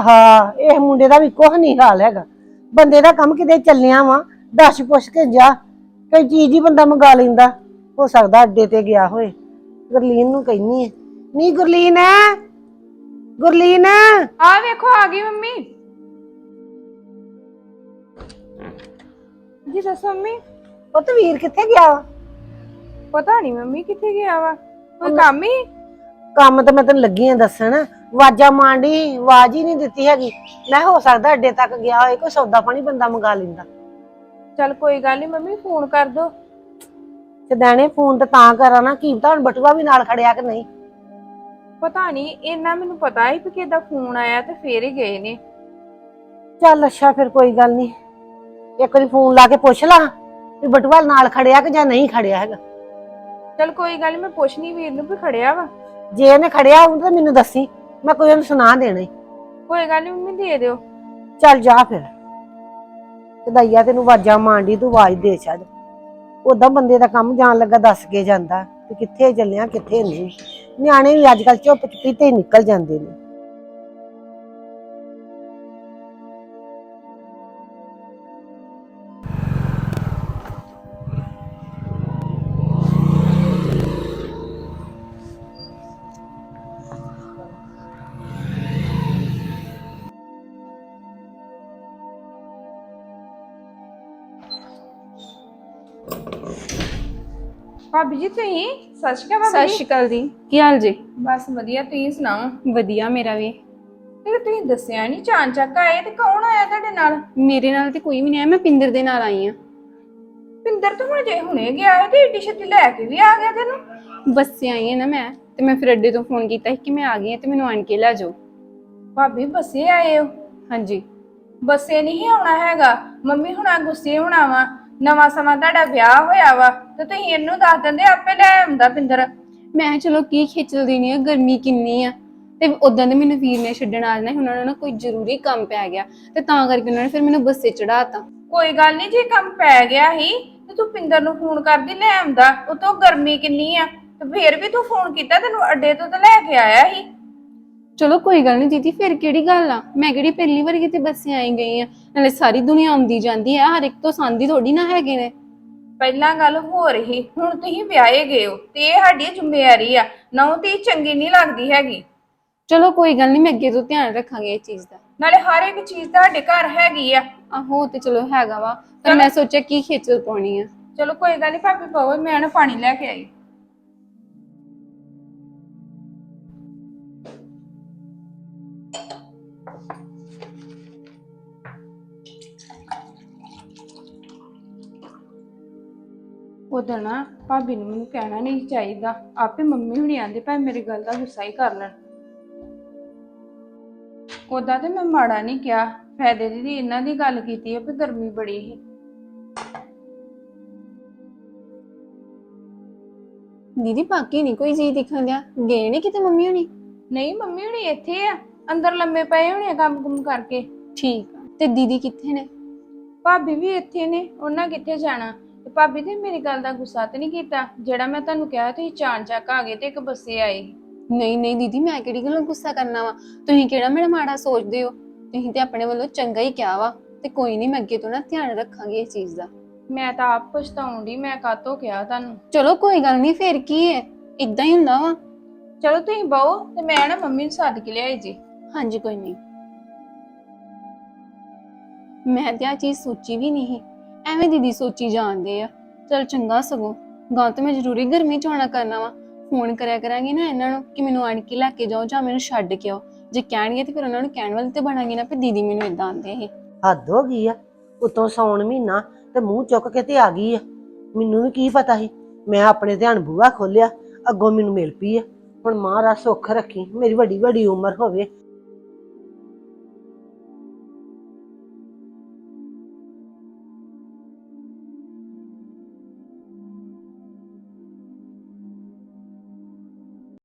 ਹਾਂ ਇਹ ਮੁੰਡੇ ਦਾ ਵੀ ਕੁਝ ਨਹੀਂ ਹਾਲ ਹੈਗਾ। ਬੰਦੇ ਦਾ ਕੰਮ ਕਿਤੇ ਚੱਲਿਆ ਵਾ। ਦੱਸ ਪੁੱਛ ਕੇ ਜਾ। ਕੋਈ ਚੀਜ਼ ਹੀ ਬੰਦਾ ਮੰਗਾ ਲੈਂਦਾ। ਹੋ ਸਕਦਾ ਅੱਡੇ ਤੇ ਗਿਆ ਹੋਏ ਗੁਰਲੀਨ ਨੂੰ ਕਹਿਨੀ ਹੈ ਨਹੀਂ ਗੁਰਲੀਨ ਗੁਰਲੀਨ। ਆ ਵੇਖੋ ਆ ਗਈ ਮੰਮੀ। ਜੀ ਦੱਸੋ ਮੰਮੀ। ਉਹ ਤੇ ਵੀਰ ਕਿੱਥੇ ਗਿਆ ਵਾ? ਪਤਾ ਨਹੀਂ ਮੰਮੀ ਕਿੱਥੇ ਗਿਆ ਵਾ। ਕੋਈ ਕੰਮ ਹੀ? ਕੰਮ ਤਾਂ ਮੈਂ ਤੈਨੂੰ ਲੱਗੀ ਆ ਦੱਸਣ। ਆਵਾਜ਼ਾਂ ਮਾਂਡੀ ਆਵਾਜ਼ ਹੀ ਨਹੀਂ ਦਿੱਤੀ ਹੈਗੀ। ਮੈਂ ਹੋ ਸਕਦਾ ਅੱਡੇ ਤੱਕ ਗਿਆ ਹੋਏ ਕੋਈ ਸੌਦਾ ਪਾਣੀ ਬੰਦਾ ਮੰਗਾ ਲੈਂਦਾ। ਚੱਲ ਕੋਈ ਗੱਲ ਨਹੀਂ ਮੰਮੀ ਫੋਨ ਕਰ ਦੋ। ਤੇ ਦਾਣੇ ਫੋਨ ਤੇ ਤਾਂ ਕਰਾਂ ਨਾ ਕੀ ਪਤਾ ਹੁਣ ਬਟੂਆ ਵੀ ਨਾਲ ਖੜਿਆ ਕਿ ਨਹੀਂ। ਪਤਾ ਨਹੀਂ ਇੰਨਾ ਮੈਨੂੰ ਪਤਾ ਹੀ ਕਿ ਕਿਹਦਾ ਫੋਨ ਆਇਆ ਤੇ ਫੇਰ ਹੀ ਗਏ ਨੇ। ਚੱਲ ਅੱਛਾ ਫਿਰ ਕੋਈ ਗੱਲ ਨਹੀਂ ਇੱਕ ਵਾਰੀ ਫੋਨ ਲਾ ਕੇ ਪੁੱਛ ਲਾ ਵੀ ਬਟੂਆ ਨਾਲ ਖੜਿਆ ਕਿ ਜਾਂ ਨਹੀਂ ਖੜਿਆ ਹੈਗਾ। ਚੱਲ ਕੋਈ ਗੱਲ ਨੀ ਮੈਂ ਪੁੱਛਣੀ ਵੀਰ ਨੂੰ ਵੀ ਖੜਿਆ ਵਾ। ਜੇ ਇਹਨੇ ਖੜਿਆ ਹੋਊ ਤਾਂ ਮੈਨੂੰ ਦੱਸੀ ਮੈਂ ਕੋਈ ਉਹਨੂੰ ਸੁਣਾ ਦੇਣਾ ਈ। ਕੋਈ ਗੱਲ ਨੀ ਮੰਮੀ ਦੇ ਦਿਓ। ਚੱਲ ਜਾ ਫਿਰ। ਕਦਾਈਆ ਤੈਨੂੰ ਆਵਾਜ਼ਾਂ ਮਾਂਡੀ ਤੂੰ ਆਵਾਜ਼ ਦੇ ਛੱਡ। ਉਦਾਂ ਬੰਦੇ ਦਾ ਕੰਮ ਜਾਣ ਲੱਗਾ ਦੱਸ ਕੇ ਜਾਂਦਾ। ਕਿ ਕਿੱਥੇ ਚੱਲਿਆ ਕਿੱਥੇ ਨਹੀਂ। ਨਿਆਣੇ ਵੀ ਅੱਜ ਕੱਲ ਚੁੱਪ ਚੁਪੀਤੇ ਹੀ ਨਿਕਲ ਜਾਂਦੇ ਨੇ। ਭਾਬੀ ਜੀ ਤੁਸੀਂ? ਸਤਿ ਸ਼੍ਰੀ ਅਕਾਲ ਸਤਿ ਭਾਬੀ ਸ਼੍ਰੀ ਅਕਾਲ ਜੀ। ਕੀ ਹਾਲ ਜੀ? ਬਸ ਵਧੀਆ ਤੁਸੀਂ ਸੁਣਾਓ? ਵਧੀਆ ਮੇਰਾ ਵੀ। ਤੇ ਤੁਸੀਂ ਦੱਸਿਆ ਨਹੀਂ ਚਾਂ ਚੱਕ ਆਏ ਤੇ ਕੌਣ ਆਇਆ ਤੁਹਾਡੇ ਨਾਲ? ਮੇਰੇ ਨਾਲ ਤੇ ਕੋਈ ਵੀ ਨਹੀਂ ਆਇਆ ਮੈਂ ਪਿੰਦਰ ਦੇ ਨਾਲ ਆਈ ਆ ਪਿੰਦਰ ਤਾਂ ਜੇ ਹੁਣੇ ਗਿਆ ਹੈ ਤੇ ਏਡੀ ਛੇਤੀ ਲੈ ਕੇ ਵੀ ਆ ਗਿਆ ਤੈਨੂੰ? ਬੱਸੇ ਆਈ ਆ ਨਾ ਮੈਂ ਤੇ ਮੈਂ ਫਿਰ ਅੱਡੇ ਤੋਂ ਫੋਨ ਕੀਤਾ ਸੀ ਕਿ ਮੈਂ ਆ ਗਈ ਆ ਤੇ ਮੈਨੂੰ ਆਣ ਕੇ ਲੈ ਜਾਓ। ਭਾਬੀ ਬੱਸੇ ਆਏ ਹੋ? ਹਾਂਜੀ। ਬੱਸੇ ਨਹੀਂ ਆਉਣਾ ਹੈਗਾ। ਮੰਮੀ ਹੁਣਾ ਗੁੱਸੇ ਹੋਣਾ ਵਾ। ਨਵਾਂ ਸਮਾਂ ਤੁਹਾਡਾ ਵਿਆਹ ਹੋਇਆ ਵਾ ਤੇ ਤੁਸੀਂ ਇਹਨੂੰ ਦੱਸ ਦਿੰਦੇ ਆਪੇ ਲੈ ਆਉਂਦਾ ਪਿੰਦਰ। ਮੈਂ ਕਿਹਾ ਚਲੋ ਕੀ ਖੇਚਲ ਦੇਣੀ ਆ ਗਰਮੀ ਕਿੰਨੀ ਆ। ਤੇ ਉਦਾਂ ਦੇ ਮੈਨੂੰ ਵੀਰ ਨੇ ਛੱਡਣ ਆ ਜਾਣਾ ਸੀ, ਉਹਨਾਂ ਨੂੰ ਨਾ ਕੋਈ ਜ਼ਰੂਰੀ ਕੰਮ ਪੈ ਗਿਆ। ਤੇ ਤਾਂ ਕਰਕੇ ਉਹਨਾਂ ਨੇ ਫਿਰ ਮੈਨੂੰ ਬੱਸੇ ਚੜਾਤਾ ਕੋਈ ਗੱਲ ਨਹੀਂ ਜੇ ਕੰਮ ਪੈ ਗਿਆ ਹੀ ਤੇ ਤੂੰ ਪਿੰਦਰ ਨੂੰ ਫੋਨ ਕਰਦੀ ਲੈ ਆਉਂਦਾ। ਉਤੋਂ ਗਰਮੀ ਕਿੰਨੀ ਆ ਤੇ ਫੇਰ ਵੀ ਤੂੰ ਫੋਨ ਕੀਤਾ ਤੈਨੂੰ ਅੱਡੇ ਤੋਂ ਤਾਂ ਲੈ ਕੇ ਆਇਆ ਸੀ। ਚਲੋ ਕੋਈ ਗੱਲ ਨਹੀਂ ਦੀਦੀ ਫਿਰ ਕਿਹੜੀ ਗੱਲ ਆ? ਮੈਂ ਕਿਹੜੀ ਪਹਿਲੀ ਵਾਰ ਕਿਤੇ ਬੱਸੇ ਆਈ ਗਈ ਆ? ਨਾਲੇ ਸਾਰੀ ਦੁਨੀਆ ਆਉਂਦੀ ਜਾਂਦੀ ਆ ਹਰ ਇੱਕ ਤੋਂ ਸੰਦੀ ਥੋੜੀ ਨਾ ਹੈਗੇ ਨੇ। ਪਹਿਲਾਂ ਗੱਲ ਹੋ ਰਹੀ ਹੁਣ ਤੁਸੀਂ ਵਿਆਹੇ ਗਏ ਹੋ ਤੇ ਇਹ ਸਾਡੀ ਜ਼ਿੰਮੇਵਾਰੀ ਆ ਨਹੁੰ ਤੇ ਚੰਗੀ ਨਹੀਂ ਲੱਗਦੀ ਹੈਗੀ। ਚਲੋ ਕੋਈ ਗੱਲ ਨਹੀਂ ਮੈਂ ਅੱਗੇ ਤੋਂ ਧਿਆਨ ਰੱਖਾਂਗੇ ਇਹ ਚੀਜ਼ ਦਾ। ਨਾਲੇ ਹਰ ਇੱਕ ਚੀਜ਼ ਤੁਹਾਡੇ ਘਰ ਹੈਗੀ ਆ। ਆਹੋ ਉਹ ਤੇ ਚਲੋ ਹੈਗਾ ਵਾ ਪਰ ਮੈਂ ਸੋਚਿਆ ਕੀ ਖੇਚਲ ਪਾਉਣੀ ਆ। ਚਲੋ ਕੋਈ ਗੱਲ ਨਹੀਂ ਭਾਬੀ ਪਾਓ ਮੈਂ ਨਾ ਪਾਣੀ ਲੈ ਕੇ ਆਈ। ਉਦੋਂ ਨਾ ਭਾਬੀ ਨੂੰ ਮੈਨੂੰ ਕਹਿਣਾ ਨਹੀਂ ਚਾਹੀਦਾ। ਆਪੇ ਮੰਮੀ ਹੁਣੀ ਆਂਦੇ ਭਾਵੇਂ ਮੇਰੀ ਗੱਲ ਦਾ ਗੁੱਸਾ ਹੀ ਕਰ ਲੈਣ। ਉਦਾਂ ਤੇ ਮੈਂ ਮਾੜਾ ਨਹੀਂ ਕਿਹਾ। ਫਾਇਦੇ ਦੀ ਇਹਨਾਂ ਦੀ ਗੱਲ ਕੀਤੀ ਹੈ ਵੀ ਗਰਮੀ ਬੜੀ ਸੀ। ਦੀਦੀ ਬਾਕੀ ਨਹੀਂ ਕੋਈ ਚੀਜ਼ ਦਿਖਣ ਦਿਆ? ਗਏ ਨੇ ਕਿਤੇ ਮੰਮੀ ਹੋਣੀ? ਨਹੀਂ ਮੰਮੀ ਹੁਣੀ ਇੱਥੇ ਆ। ਅੰਦਰ ਲੰਮੇ ਪਏ ਹੋਣੇ ਆ ਕੰਮ ਕੁਮ ਕਰਕੇ। ਠੀਕ ਆ। ਤੇ ਦੀਦੀ ਕਿੱਥੇ ਨੇ? ਭਾਬੀ ਵੀ ਇੱਥੇ ਨੇ ਉਹਨਾਂ ਕਿੱਥੇ ਜਾਣਾ? ਤੇ ਭਾਬੀ ਤੇ ਮੇਰੀ ਗੱਲ ਦਾ ਗੁੱਸਾ ਤੇ ਨਹੀਂ ਕੀਤਾ? ਜਿਹੜਾ ਮੈਂ ਤੁਹਾਨੂੰ ਕਿਹਾ ਤੁਸੀਂ ਚਾਣ ਚੱਕ ਆ ਗਏ ਤੇ ਇੱਕ ਬੱਸੇ ਆਏ। ਨਹੀਂ ਨਹੀਂ ਦੀਦੀ ਮੈਂ ਕਿਹੜੀ ਗੱਲੋਂ ਗੁੱਸਾ ਕਰਨਾ ਵਾ? ਤੁਸੀਂ ਕਿਹੜਾ ਮੇਰਾ ਮਾੜਾ ਸੋਚਦੇ ਹੋ? ਤੁਸੀਂ ਤੇ ਆਪਣੇ ਵੱਲੋਂ ਚੰਗਾ ਹੀ ਕਿਹਾ ਵਾ। ਤੇ ਕੋਈ ਨਹੀਂ ਮੈਂ ਅੱਗੇ ਤੋਂ ਨਾ ਧਿਆਨ ਰੱਖਾਂਗੀ ਇਸ ਚੀਜ਼ ਦਾ। ਮੈਂ ਤਾਂ ਆਪ ਪਛਤਾਉਂਦੀ ਮੈਂ ਕਾਤੋਂ ਕਿਹਾ ਤੁਹਾਨੂੰ? ਚਲੋ ਕੋਈ ਗੱਲ ਨਹੀਂ ਫੇਰ ਕੀ ਹੈ ਇਦਾਂ ਹੀ ਹੁੰਦਾ ਵਾ। ਚਲੋ ਤੁਸੀਂ ਬਹੋ ਤੇ ਮੈਂ ਨਾ ਮੰਮੀ ਨੂੰ ਸੱਦ ਕੇ ਲਿਆਈ ਜੀ। ਹਾਂਜੀ ਕੋਈ ਨਹੀਂ। ਮੈਂ ਤੇ ਆ ਚੀਜ਼ ਸੋਚੀ ਵੀ ਨਹੀਂ। ਐਵੇਂ ਦੀਦੀ ਸੋਚੀ ਜਾਂਦੇ ਆ। ਚਲ ਚੰਗਾ ਸਗੋਂ। ਗਾਂ ਤੇ ਮੈਂ ਜ਼ਰੂਰੀ ਗਰਮੀ ਚ ਆਉਣਾ ਕਰਨਾ ਵਾ। ਫੋਨ ਕਰਿਆ ਕਰਾਂਗੀ ਨਾ ਇਹਨਾਂ ਨੂੰ ਕਿ ਮੈਨੂੰ ਆਣ ਕੇ ਲੈ ਕੇ ਜਾਓ ਜਾਂ ਮੈਨੂੰ ਛੱਡ ਕੇ ਆਓ। ਜੇ ਕਹਿਣਗੇ ਤੇ ਫਿਰ ਉਹਨਾਂ ਨੂੰ ਕਹਿਣ ਵਾਲੀ ਤੇ ਬਣਾਂਗੀ ਨਾ ਵੀ ਦੀਦੀ ਮੈਨੂੰ ਇਦਾਂ ਆਂਦੇ ਸੀ। ਹੱਦ ਹੋ ਗਈ ਆ। ਉਤੋਂ ਸੌਣ ਮਹੀਨਾ ਤੇ ਮੂੰਹ ਚੁੱਕ ਕੇ ਤੇ ਆ ਗਈ ਆ। ਮੈਨੂੰ ਵੀ ਕੀ ਪਤਾ ਸੀ? ਮੈਂ ਆਪਣੇ ਧਿਆਨ ਬੂਹਾ ਖੋਲਿਆ ਅੱਗੋਂ ਮੈਨੂੰ ਮਿਲ ਪਈ ਆ। ਹੁਣ ਮਹਾਰਾਜ ਸੁੱਖ ਰੱਖੀ, ਮੇਰੀ ਵੱਡੀ ਵੱਡੀ ਉਮਰ ਹੋਵੇ।